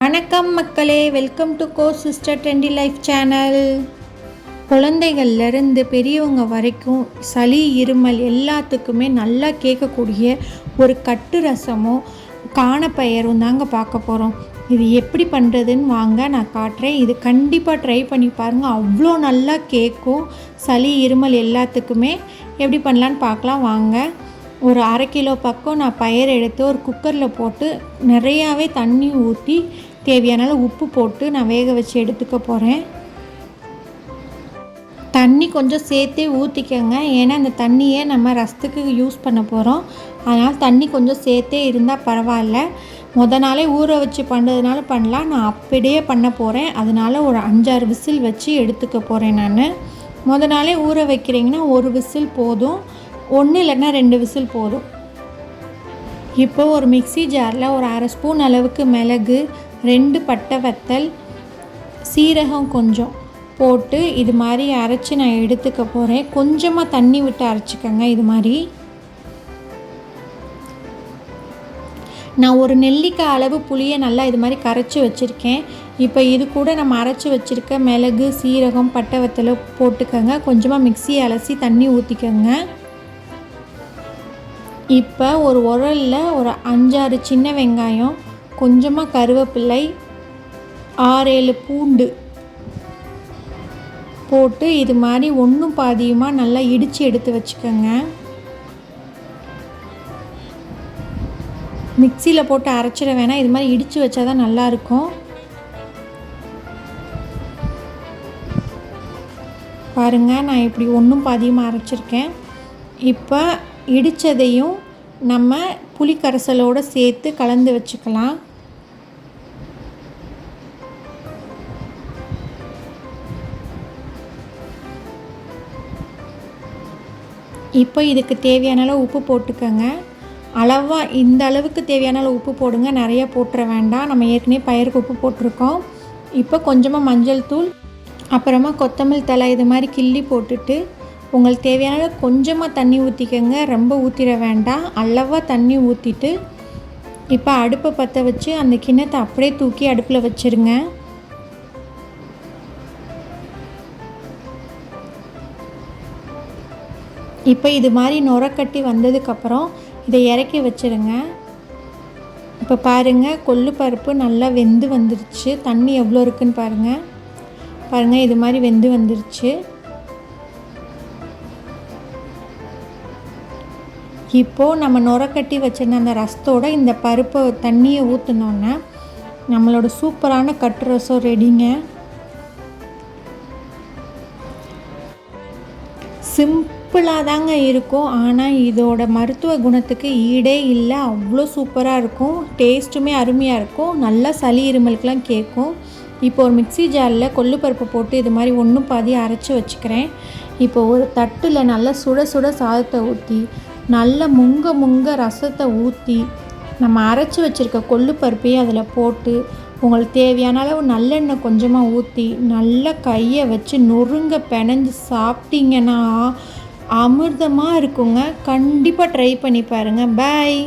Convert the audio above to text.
வணக்கம் மக்களே welcome to co sister trendy life channel குழந்தைகள்லேருந்து பெரியவங்க வரைக்கும் சளி இருமல் எல்லாத்துக்குமே நல்லா கேட்கக்கூடிய ஒரு கட்டு ரசமும் காணப்பெயரும் தாங்க பார்க்க போகிறோம் இது எப்படி பண்ணுறதுன்னு வாங்க நான் காட்டுறேன். இது கண்டிப்பாக ட்ரை பண்ணி பாருங்கள் அவ்வளோ நல்லா கேட்கும். சளி இருமல் எல்லாத்துக்குமே எப்படி பண்ணலான்னு பார்க்கலாம். வாங்க. ஒரு அரை கிலோ பக்கம் நான் பயிர் எடுத்து ஒரு குக்கரில் போட்டு நிறையாவே தண்ணி ஊற்றி தேவையான உப்பு போட்டு நான் வேக வச்சு எடுத்துக்க போகிறேன் தண்ணி கொஞ்சம் சேர்த்தே ஊற்றிக்கோங்க ஏன்னா அந்த தண்ணியை நம்ம ரசத்துக்கு யூஸ் பண்ண போகிறோம் அதனால் தண்ணி கொஞ்சம் சேர்த்தே இருந்தால் பரவாயில்ல. முத நாளே ஊற வச்சு பண்ணுறதுனால பண்ணலாம். நான் அப்படியே பண்ண போகிறேன் அதனால் ஒரு அஞ்சாறு விசில் வச்சு எடுத்துக்க போகிறேன் நான். முத நாளே ஊற வைக்கிறீங்கன்னா ஒரு விசில் போதும். ஒன்று இல்லைன்னா ரெண்டு விசில் போதும். இப்போ ஒரு மிக்சி ஜாரில் ஒரு அரை ஸ்பூன் அளவுக்கு மிளகு ரெண்டு பட்டை வத்தல் சீரகம் கொஞ்சம் போட்டு இது மாதிரி அரைச்சி நான் எடுத்துக்க போகிறேன் கொஞ்சமாக தண்ணி விட்டு அரைச்சிக்கோங்க இது மாதிரி. நான் ஒரு நெல்லிக்காய் அளவு புளியை நல்லா இது மாதிரி கரைச்சி வச்சுருக்கேன். இப்போ இது கூட நம்ம அரைச்சி வச்சுருக்க மிளகு சீரகம் பட்டை வத்தலை போட்டுக்கோங்க. கொஞ்சமாக மிக்சியை அலசி தண்ணி ஊற்றிக்கோங்க இப்போ ஒரு உரலில் ஒரு அஞ்சாறு சின்ன வெங்காயம் கொஞ்சமாக கருவேப்பிள்ளை ஆறேழு பூண்டு போட்டு இது மாதிரி ஒன்றும் பாதியுமாக நல்லா இடித்து எடுத்து வச்சுக்கோங்க. மிக்சியில் போட்டு அரைச்சிட வேணாம். இது மாதிரி இடித்து வச்சா தான் நல்லாயிருக்கும் பாருங்கள் நான் இப்படி ஒன்றும் பாதியமாக அரைச்சிருக்கேன். இப்போ இடித்ததையும் நம்ம புளிக்கரைசலோடு சேர்த்து கலந்து வச்சுக்கலாம். இப்போ இதுக்கு தேவையான அளவு உப்பு போட்டுக்கோங்க. அளவாக இந்த அளவுக்கு தேவையான அளவு உப்பு போடுங்க. நிறைய போட்டுற வேண்டாம். நம்ம ஏற்கனவே பயிருக்கு உப்பு போட்டிருக்கோம். இப்போ கொஞ்சமாக மஞ்சள் தூள் அப்புறமா கொத்தமல்லி தலை இது மாதிரி கிள்ளி போட்டுட்டு உங்களுக்கு தேவையான அளவு கொஞ்சமாக தண்ணி ஊற்றிக்கோங்க ரொம்ப ஊற்றிட வேண்டாம். அளவாக தண்ணி ஊற்றிட்டு இப்போ அடுப்பை பற்ற வச்சு அந்த கிண்ணத்தை அப்படியே தூக்கி அடுப்பில் வச்சுருங்க. இப்போ இது மாதிரி நுரக்கட்டி வந்ததுக்கப்புறம் இதை இறக்கி வச்சுருங்க. இப்போ பாருங்கள் கொள்ளு பருப்பு நல்லா வெந்து வந்துருச்சு. தண்ணி எவ்வளோ இருக்குன்னு பாருங்கள் பாருங்கள் இது மாதிரி வெந்து வந்துருச்சு. இப்போது நம்ம நுரக்கட்டி வச்சிருந்த அந்த ரசத்தோட இந்த பருப்பை தண்ணியை ஊற்றினோன்னே நம்மளோட சூப்பரான கட்டு ரசம் ரெடிங்க. சிம்பிளாக தாங்க இருக்கும். ஆனால் இதோட மருத்துவ குணத்துக்கு ஈடே இல்லை. அவ்வளோ சூப்பராக இருக்கும். டேஸ்ட்டுமே அருமையாக இருக்கும். நல்லா சளி இருமலுக்கெலாம் கேட்கும். இப்போ ஒரு மிக்சி ஜாரில் கொள்ளுப்பருப்பு போட்டு இது மாதிரி ஒன்றும் பாதி அரைச்சி வச்சுக்கிறேன். இப்போ ஒரு தட்டில் நல்லா சுட சுட சாதத்தை ஊற்றி நல்ல முங்க முங்க ரசத்தை ஊற்றி நம்ம அரைச்சி வச்சுருக்க கொள்ளு பருப்பையும் அதில் போட்டு உங்களுக்கு தேவையான அளவு நல்லெண்ணெய் கொஞ்சமாக ஊற்றி நல்லா கையை வச்சு நொறுங்க பிணைஞ்சு சாப்பிட்டீங்கன்னா அமிர்தமாக இருக்குங்க. கண்டிப்பாக ட்ரை பண்ணி பாருங்கள் பாய்